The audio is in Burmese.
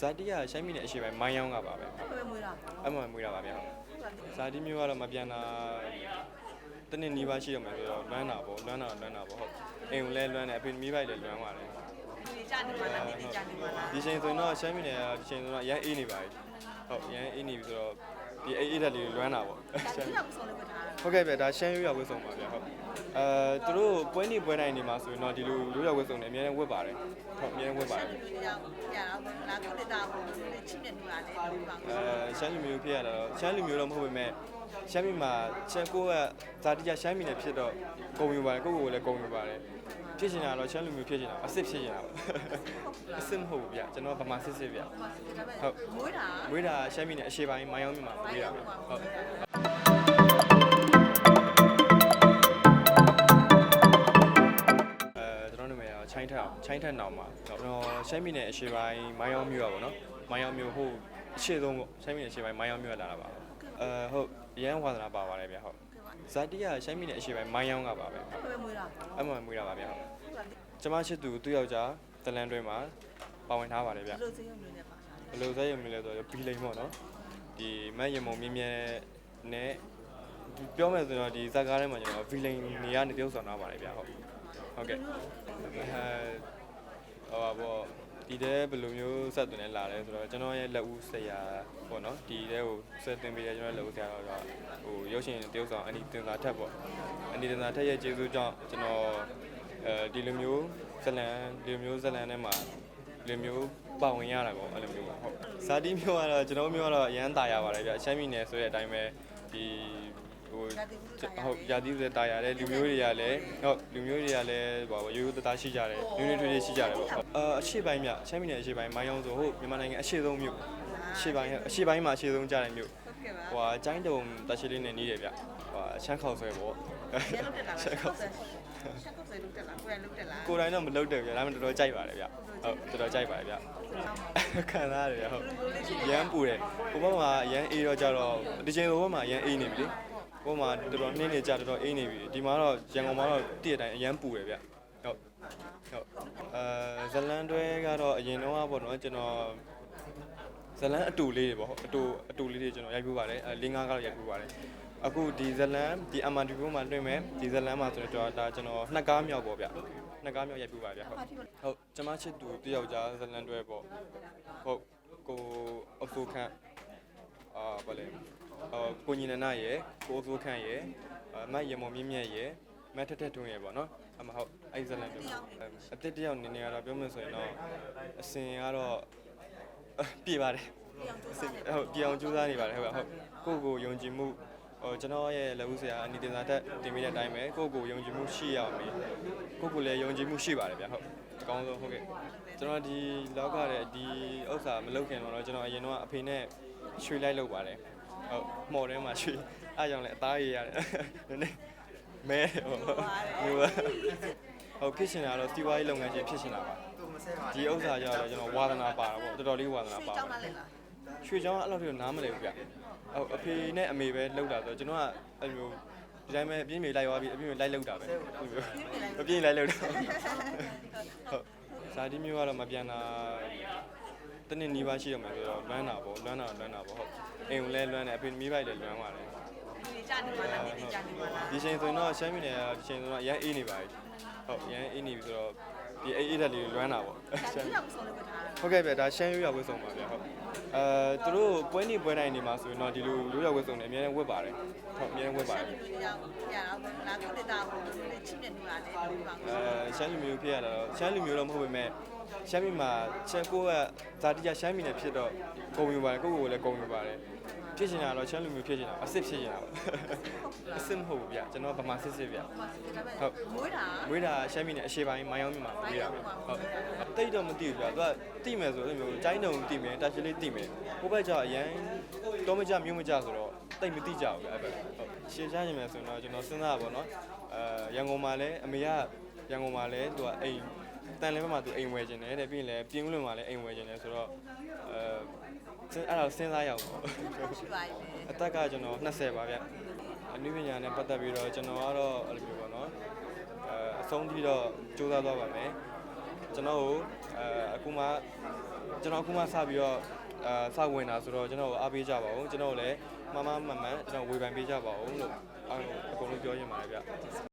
ဇာတိကရှိုင်းမိနဲ့အရှိပိုင်းမိုင်းယောင်းကပါပဲဘယ်မွေးတာအဲ့မှာမွေးတာပါဗျဟုတ်ဇာတိမျိုးကတော့မပြန်တာတနေ့နီးပါးရှိတော့မယ်ဆိုတော့လွမ်းတာပေါ့လွမ်းတာလွမ်းတာပေါ့ဟုတ်အိမ်ကိုလည်းလွမ်းတယ်အဖေမိဘလည်းလွမ်းပါတယ်ဒီကြနေပါလားဒီကြနေပါလားဒီချိန်ဆိုရင်တော့ရှိုင်းမိနဲ့ဒီချိန်ဆိုတော့အရန်အေးနေပါပြီဟုတ်အရန်အေးနေပြီဆိုတော့ ဒီအေးအေးတက်လေးလွမ်းတာပေါ့ဒီရောက်ဆုံးလေးဝတ်ထားတာဟုတ်ကဲ့ဗျဒါရှမ်းရွေးရဝတ်ဆောင်ပါဗျဟုတ်အဲသူတို့ပွဲနေပွဲတိုင်းနေမှာဆိုရင်တော့ဒီလိုရိုးရဝတ်ဆောင်နေအများနဲ့ဝတ်ပါတယ်ဟုတ်အများနဲ့ဝတ်ပါတယ်ဒီရောက်ရအောင်လာကိုတက်တာကိုချစ်မြတ်နေတာလေဒီပါအဲရှမ်းလူမျိုးဖြစ်ရတော့ရှမ်းလူမျိုးတော့မဟုတ်ပေမဲ့ ရှမ်းပြည်မှာရှမ်းကိုကဇာတိကရှမ်းပြည်နယ်ဖြစ်တော့ဂုံယူပါတယ်ကိုယ့်ကိုယ်လည်းဂုံယူပါတယ်ဖြစ်ချင်တာတော့ရှမ်းလူမျိုးဖြစ်ချင်တာအစ်စ်ဖြစ်ချင်တာပေါ့အစ်စ်မဟုတ်ဘူးဗျကျွန်တော်ဗမာစစ်စစ်ဗျဟုတ်မွေးတာမွေးတာရှမ်းပြည်နယ်အရှေ့ပိုင်းမိုင်းအောင်မြို့မှာမွေးတာဗျဟုတ်အဲကျွန်တော်နာမည်ကချိုင်းထက်အောင်ချိုင်းထက်နောင်ပါကျွန်တော်ရှမ်းပြည်နယ်အရှေ့ပိုင်းမိုင်းအောင်မြို့ပါဗောနော်မိုင်းအောင်မြို့ဟိုအရှေ့ဆုံးပေါ့ရှမ်းပြည်နယ်အရှေ့ပိုင်းမိုင်းအောင်မြို့ကလာတာပါ အဲဟုတ်ရန်ဝါသနာပါပါတယ်ဗျဟုတ်ဇာတိကရှမ်းပြည်နယ်အရှေ့ပိုင်းမိုင်းအောင်ကပါပဲဟုတ်ဘယ်မွေးတာအဲ့မှာမွေးတာပါဗျဟုတ်ကျမချစ်သူသူ့ယောက်ျားတလန်တွဲမှာပါဝင်ထားပါတယ်ဗျဒီလိုစေးရုံလေးနဲ့ပါတာဘယ်လိုဆက်ရမလဲဆိုတော့ဘီလိန်ပေါ့နော်ဒီမတ်ရမုံမြင်းမြဲနဲ့ပြောမယ်ဆိုတော့ဒီဇက်ကားထဲမှာကျွန်တော်ဘီလိန်နေရာနေပြုတ်ဆောင်ထားပါတယ်ဗျဟုတ်ဟုတ်ကဲ့အဲဟိုပါပေါ့ ဒီတဲဘယ်လိုမျိုးဆက်သွင်းလဲလာလဲဆိုတော့ကျွန်တော်ရဲ့လက်ဦးဆရာပေါ့နော်ဒီတဲကိုဆက်သွင်းပေးတဲ့ကျွန်တော်လက်ဦးဆရာတော့ဟိုရုပ်ရှင်တရုပ်ဆောင်အန်ဒီတင်စာထက်ပေါ့အန်ဒီတင်စာထက်ရဲ့ကျေးဇူးကြောင့်ကျွန်တော်အဲဒီလိုမျိုးဇလန်ဒီလိုမျိုးဇလန်ထဲမှာဒီလိုမျိုးပါဝင်ရတာပေါ့အဲ့လိုမျိုးပေါ့ဟုတ်ဇာတိမျိုးကတော့ကျွန်တော်မျိုးကတော့အရန်တာရပါတယ်ဗျအချမ်းပြည်နယ်ဆိုတဲ့အတိုင်းပဲဒီ ဟိုဟုတ်ရာသီဥတုတာရတဲ့လူမျိုးတွေကလည်းဟုတ်လူမျိုးတွေကလည်းဟိုရိုးရိုးသားသားရှိကြတယ်လူတွေထွေးထွေးရှိကြတယ်ပေါ့အာအရှိပိုင်းမြအချမ်းပြည်နယ်အရှိပိုင်းမိုင်းအောင်ဆိုဟုတ်မြန်မာနိုင်ငံအရှိဆုံးမြို့အရှိပိုင်းအရှိပိုင်းမှာအရှိဆုံးကြတဲ့မြို့ဟုတ်ကဲ့ပါဟိုဟာကျိုင်းတုံတရှိလေးနဲ့နေတယ်ဗျဟိုရှမ်းခေါက်ဆွဲပေါ့ရလုတ်တက်လာရှက်ခောက်ဆယ်ရှက်ခောက်ဆယ်လုတ်တက်လာကိုယ်လုတ်တက်လာကိုယ်တိုင်တော့မလုပ်တယ်ဗျဒါပေမဲ့တော်တော်ကြိုက်ပါတယ်ဗျဟုတ်တော်တော်ကြိုက်ပါတယ်ဗျခံစားရတယ်ဟုတ်ရမ်းပူတယ်ဟိုဘက်မှာရမ်းအေးတော့ကြတော့ဒီချိန်ဟိုဘက်မှာရမ်းအေးနေပြီလေ ဟိုဘက်မှာတော်တော်နှင်းနေကြတော်တော်အေးနေပြီဒီမှာတော့ရန်ကုန်မှာတော့တည့်တဲ့အတိုင်းရမ်းပူတယ်ဗျဟုတ်ဟုတ်အဲဇလန်တွဲကတော့အရင်တော့ကပေါ့နော်ကျွန်တော်ဇလန်အတူလေးတွေပေါ့ဟုတ်အတူအတူလေးတွေကျွန်တော်ရိုက်ပြပါတယ်အဲ၄၅ကတော့ရိုက်ပြပါတယ်အခုဒီဇလန်ဒီ MRT ဘုံမှာတွင်မဲ့ဒီဇလန်မှာဆိုတော့ဒါကျွန်တော်နှစ်ကားမြောက်ပေါ့ဗျနှစ်ကားမြောက်ရိုက်ပြပါဗျဟုတ်ဟုတ်ကျမချစ်သူတယောက်ကြားဇလန်တွဲပေါ့ဟုတ်ကိုအဖိုးခန့်အာဗလဲအာ ကိုညီနနာရယ်ကိုအဖိုးခန့်ရယ်အမတ်ရမုံမြင့်မြတ်ရယ်မတ်ထက်ထက်ထွန်းရယ်ပေါ့နော်အမဟုတ်အဲ့ဇလန်တွဲအတစ်တယောက်နေနေရတော့ပြောမယ်ဆိုရင်တော့အစင်ကတော့ပြေပါတယ်အစင်ဟုတ်ပြေအောင်ကြိုးစားနေပါတယ်ဟုတ်ဟုတ်ကိုကိုယုံကြည်မှုဟိုကျွန်တော်ရဲ့လက်ဦးဆရာအနီတင်စာတက်တင်ပေးတဲ့အတိုင်းပဲကိုကိုယုံကြည်မှုရှိရအောင်ပြီကိုကိုလည်းယုံကြည်မှုရှိပါတယ်ဗျဟုတ်အကောင်းဆုံးဟုတ်ကဲ့ကျွန်တော်ဒီလောကရဲ့ဒီဥစ္စာမလုပ်ခင်တော့ကျွန်တော်အရင်တော့အဖေနဲ့ရွှေလိုက်လုပ်ပါတယ် ဟုတ်မှော်ထဲမှာရွှေအားကြောင့်လည်းအသားရည်ရတယ်နည်းနည်းမဲဟုတ်မျိုးပါဟုတ်ဖြစ်ရှင်တာတော့စီးပွားရေးလုပ်ငန်းရှင်ဖြစ်ရှင်တာပါဒီဥစ္စာကြောင့်လည်းကျွန်တော်ဝါသနာပါတာပေါ့တော်တော်လေးဝါသနာရွှေပါကြောင်းလာလေလားရွှေချောင်းကအဲ့လိုမျိုးနားမလဲဘူးဗျဟုတ်အဖေနဲ့အမေပဲလောက်တာဆိုတော့ကျွန်တော်ကအဲ့လိုမျိုးဒီတိုင်းပဲအပြင်းပြေလိုက်သွားပြီးအပြင်းပြေလိုက်လောက်တာပဲအပြင်းလိုက်လောက်တာဟုတ်ဇာတိမျိုးကတော့မပြန်တာ တနေ့နီးပါးရှိတော့မယ်ဆိုတော့လွမ်းတာပေါ့လွမ်းတာလွမ်းတာပေါ့ဟုတ်အိမ်ကိုလည်းလွမ်းတယ်အဖေမိဘလည်းလွမ်းပါတယ်ဒီကြနေပါလားဒီကြနေပါလားဒီချိန်ဆိုရင်တော့ရှမ်းပြည်နယ်ကဒီချိန်ဆိုတော့အရန်အေးနေပါပြီဟုတ်အရန်အေးနေပြီဆိုတော့ ဒီအေးအေးတက်လေးလွမ်းတာပေါ့ဒီရောက်ဆုံးလေးဝတ်ထားတာဟုတ်ကဲ့ဗျဒါရှမ်းရွေးရဝတ်ဆောင်ပါဗျဟုတ်အဲသူတို့ပွဲနေပွဲတိုင်းနေမှာဆိုရင်တော့ဒီလိုရိုးရဝတ်ဆောင်နေအများနဲ့ဝတ်ပါတယ်ဟုတ်အများနဲ့ဝတ်ပါတယ်ဒီရောက်ရအောင်လာကိုတက်တာကိုချစ်မြတ်နေတာလေဒီပါအဲရှမ်းလူမျိုးဖြစ်ရတာတော့ရှမ်းလူမျိုးတော့မဟုတ်ပေမဲ့ရှမ်းပြည်မှာရှမ်းကိုကဇာတိကရှမ်းပြည်နယ်ဖြစ်တော့ဂုံယူပါတယ်ကိုယ့်ကိုယ်လည်းဂုံယူပါတယ် ဖြစ်ချင်တာတော့ရှမ်းလူမျိုးဖြစ်ချင်တာအစ်စ်ဖြစ်ချင်တာပေါ့အစ်စ်မဟုတ်ဘူးဗျကျွန်တော်ဗမာစစ်စစ်ဗျဟုတ်မွေးတာမွေးတာရှမ်းပြည်နယ်အရှေ့ပိုင်းမိုင်းအောင်မြို့မှာမွေးတာပဲဟုတ်တိတ်တော့မသိဘူးဗျာသူကတိမယ်ဆိုအဲ့လိုမျိုးကျိုင်းတုံတိမယ်တာချီလေးတိမယ်ဟိုဘက်ကျအရန်တော့မကြမျိုးမကြဆိုတော့တိတ်မသိကြဘူးဗျအဲ့ဘက်ဟုတ်ရှင်းချခြင်းမယ်ဆိုတော့ကျွန်တော်စဉ်းစားပါတော့အဲရန်ကုန်မှာလည်းအမေကရန်ကုန်မှာလည်းသူကအိမ်တန်လဲဘက်မှာသူအိမ်ဝယ်ခြင်းတယ်တဲ့ပြီးရင်လည်းပြင်းဦးလွင်မှာလည်းအိမ်ဝယ်ခြင်းတယ်ဆိုတော့အဲ အဲ့ဒါစဉ်းစားရအောင်ပေါ့ရှိပါရဲ့အသက်ကကျွန်တော်20ပါဗျအနုပညာနဲ့ပတ်သက်ပြီးတော့ကျွန်တော်ကတော့အဲ့လိုမျိုးပေါ့နော်အဲအဆုံးထိတော့စူးစမ်းသွားပါမယ်ကျွန်တော်ကိုအဲအခုမှကျွန်တော်အခုမှစပြီးတော့အာစဝင်တာဆိုတော့ကျွန်တော်ကိုအားပေးကြပါဦးကျွန်တော်ကိုလည်းမမမှန်မှန်ကျွန်တော်ဝေဖန်ပေးကြပါဦးလို့အားလုံးအကုန်လုံးပြောချင်ပါတယ်ဗျ